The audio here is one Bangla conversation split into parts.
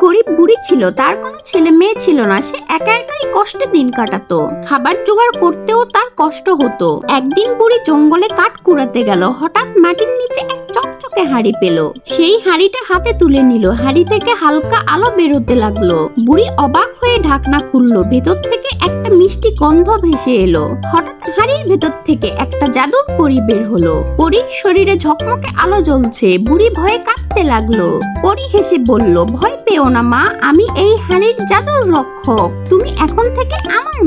গরিব বুড়ি ছিল, তার কোনো ছেলে মেয়ে ছিল না। সে একা একাই কষ্টে দিন কাটাতো। খাবার জোগাড় করতেও তার কষ্ট হতো। একদিন বুড়ি জঙ্গলে কাঠ কুড়াতে গেল। হঠাৎ মাটির নিচে এক চকচকে হাড়ি পেল। সেই হাড়িটা হাতে তুলে নিল। হাড়ি থেকে হালকা আলো বেরোতে লাগল। বুড়ি অবাক হয়ে ঢাকনা খুললো। ভেতর থেকে একটা মিষ্টি গন্ধ ভেসে এলো। হঠাৎ হাড়ির ভেতর থেকে একটা জাদুর পরি বের হলো। পরীর শরীরে ঝকমকে আলো জ্বলছে। বুড়ি ভয়ে কাঁপতে লাগল। পরি হেসে বলল, ভয় পেও না মা, আমি এই হাড়ির জাদুর রক্ষক। তুমি এখন থেকে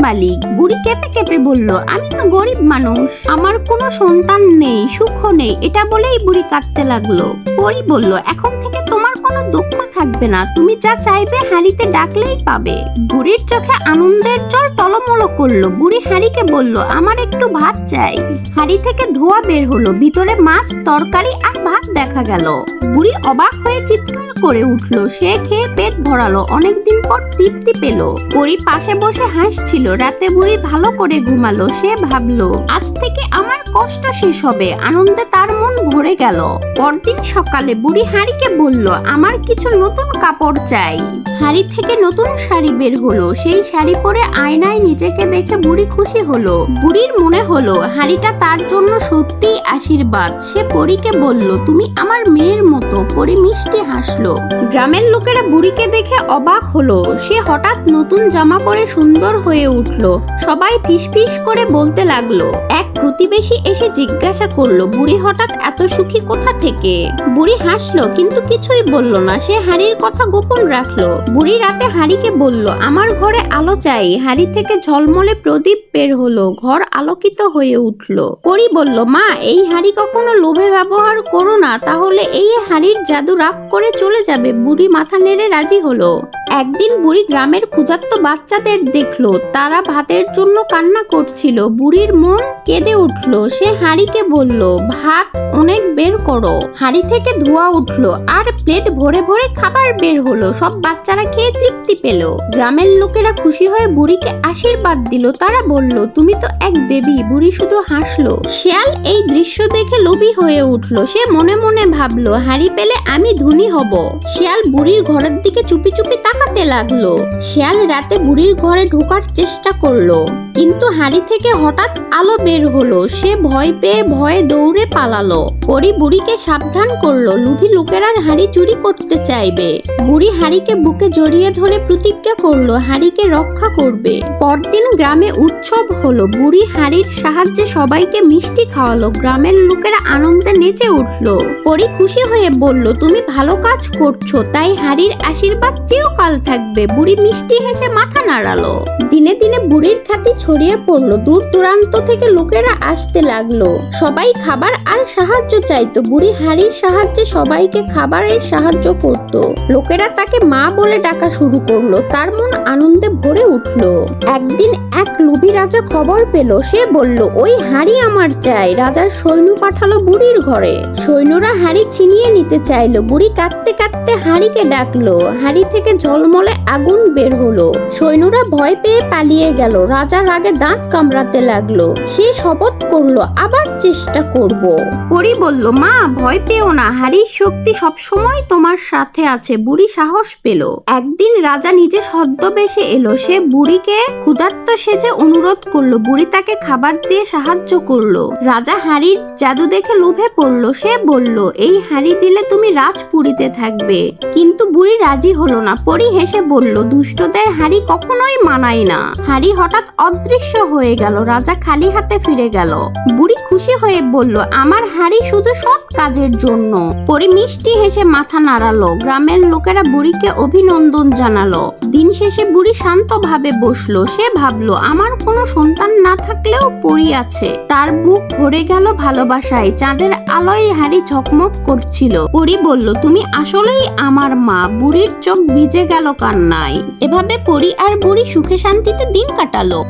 মালিক। বুড়ি কেঁপে কেঁপে বলল, আমি তো গরিব মানুষ। আমার কোনো সন্তান নেই সুখ নেই। এটা বলেই বুড়ি কাঁদতে লাগল। পরি বলল, এখন থেকে তোমার কোনো দুঃখ থাকবে না। তুমি যা চাইবে হাড়িতে ডাকলেই পাবে। বুড়ির চোখে আনন্দের জল টলমল করল। বুড়ি হাড়িকে বলল, আমার একটু ভাত চাই। হাড়ি থেকে ধোয়া বের হলো। ভিতরে মাছ, তরকারি আর ভাত দেখা গেল। বুড়ি অবাক হয়ে চিৎকার করে উঠল। সে খেয়ে পেট ভরালো। অনেকদিন পর তৃপ্তি পেল। পরি পাশে বসে হাসছিল। রাতে বুড়ি ভালো করে ঘুমালো সে ভাবলো আজ থেকে আমার কষ্ট শেষ হবে, আনন্দে তার মন ভরে গেল। পরদিন সকালে বুড়ি হাড়িকে বলল, আমার কিছু নতুন কাপড় চাই। হাড়ি থেকে নতুন শাড়ি বের হলো। সেই শাড়ি পরে আয়নায় নিজেকে দেখে বুড়ি খুশি হলো। বুড়ির মনে হলো, হাড়িটা তার জন্য সত্যিই আশীর্বাদ। সে পরীকে বলল, তুমি আমার মেয়ের মতো। পরি মিষ্টি হাসলো। গ্রামের লোকেরা বুড়িকে দেখে অবাক হলো। সে হঠাৎ নতুন জামা পরে সুন্দর হয়ে উঠল। সবাই ফিসফিস করে বলতে লাগল, এক প্রতিবেশী এসে জিজ্ঞাসা করল, বুড়ি হঠাৎ এত সুখী কোথা থেকে? বুড়ি হাসলো, কিন্তু কিছুই বলল না। সে হাড়ির কথা গোপন রাখল। বুড়ি রাতে হাড়িকে বলল, আমার ঘরে আলো চাই। হাড়ি থেকে ঝলমলে প্রদীপ বের হলো, ঘর আলোকিত হয়ে উঠল। পরি বলল, মা, এই হাড়ি কখনো লোভে ব্যবহার করো না, তাহলে এই হাড়ির জাদু রাগ করে চলে যাবে। বুড়ি মাথা নেড়ে রাজি হলো। একদিন বুড়ি গ্রামের ক্ষুধার্ত বাচ্চাদের দেখল, তারা ভাতের জন্য কান্না করছিল। বুড়ির মন কেঁদে উঠল। সে হাড়িকে বলল, ভাত অনেক বের করো। হাড়ি থেকে ধোয়া উঠল আর প্লেট ভরে ভরে খাবার বের হলো। সব বাচ্চারা খেয়ে তৃপ্তি পেল। গ্রামের লোকেরা খুশি হয়ে বুড়িকে আশীর্বাদ দিল। তারা বলল, তুমি তো এক দেবী, বুড়ি শুধু হাসলো। শিয়াল এই দৃশ্য দেখে লোভী হয়ে উঠল। সে মনে মনে ভাবলো, হাড়ি পেলে আমি ধনী হব। শিয়াল বুড়ির ঘরের দিকে চুপি চুপি তাকাতে লাগল। শিয়াল রাতে বুড়ির ঘরে ঢোকার চেষ্টা করল। কিন্তু হাড়ি থেকে হঠাৎ আলো বের হলো। সে ভয় পেয়ে ভয়ে দৌড়ে পালালো। পরি বুড়িকে সাবধান করল। লুভি লোকেরা হাড়ি চুরি করতে চাইবে। বুড়ি হাড়িকে বুকে জড়িয়ে ধরে প্রতিজ্ঞা করল, হাড়িকে রক্ষা করবে। পরদিন গ্রামে উৎসব হলো। বুড়ি হাড়ির সাহায্যে সবাইকে মিষ্টি খাওয়ালো। গ্রামের লোকেরা আনন্দে নেচে উঠল। পরি খুশি হয়ে বলল, তুমি ভালো কাজ করছ, তাই হাড়ির আশীর্বাদ চিরকাল থাকবে। বুড়ি মিষ্টি হেসে মাথা নাড়ালো। দিনে দিনে বুড়ির খ্যাতি ছড়িয়ে পড়ল। দূর দূরান্ত থেকে লোকেরা আসতে লাগল। সবাই খাবার আর সাহায্য চাইতো। বুড়ি হাড়ির সাহায্যে সবাইকে খাবারের সাহায্য করত। লোকেরা তাকে মা বলে ডাকা শুরু করল। তার মন আনন্দে ভরে উঠল। একদিন এক লুবি রাজা খবর পেল। সে বলল, ওই হাড়ি আমার চাই। রাজার সৈন্য পাঠালো বুড়ির ঘরে। সৈন্যরা হাড়ি ছিনিয়ে নিতে চাইলো। বুড়ি কাঁদতে হাড়িকে ডাকলো। হাড়ি থেকে ঝলমলে আগুন বের হলো। সৈন্যরা ভয় পেয়ে পালিয়ে গেল। রাজার আগে দাঁত কামড়াতে লাগল। সে শপথ করল, আবার চেষ্টা করব। পরি বলল, মা, ভয় পেও না। হাড়ির শক্তি সবসময় তোমার সাথে আছে। বুড়ি সাহস পেল। একদিন রাজা নিজে ছদ্মবেশে এলো। সে বুড়িকে ক্ষুধার্ত সেজে অনুরোধ করল। বুড়ি তাকে খাবার দিয়ে সাহায্য করল। রাজা হাড়ির জাদু দেখে লোভে পড়ল। সে বলল, এই হাড়ি দিলে তুমি রাজপুরীতে থাকবে। কিন্তু বুড়ি রাজি হলো না। পরি হেসে বলল, দুষ্টদের হাড়ি কখনোই মানায় না। হাড়ি হঠাৎ অদৃশ্য হয়ে গেল, রাজা খালি হাতে ফিরে গেল। বুড়ি খুশি হয়ে বলল, আমার হাড়ি শুধু সৎ কাজের জন্য। পরি মিষ্টি হেসে মাথা নাড়ালো। গ্রামের লোকেরা বুড়িকে অভিনন্দন জানালো। দিন শেষে বুড়ি শান্তভাবে বসল। সে ভাবলো, আমার কোনো সন্তান না থাকলেও পরি আছে। তার বুক ভরে গেল ভালোবাসায়। চাঁদের আলোয় হাড়ি ঝকমক করছিল। পরি বলল, তুমি আসলেই আমার মা বুড়ির চোখ ভিজে গেল কান্নায়। এভাবে পরি আর বুড়ি সুখে শান্তিতে দিন কাটালো।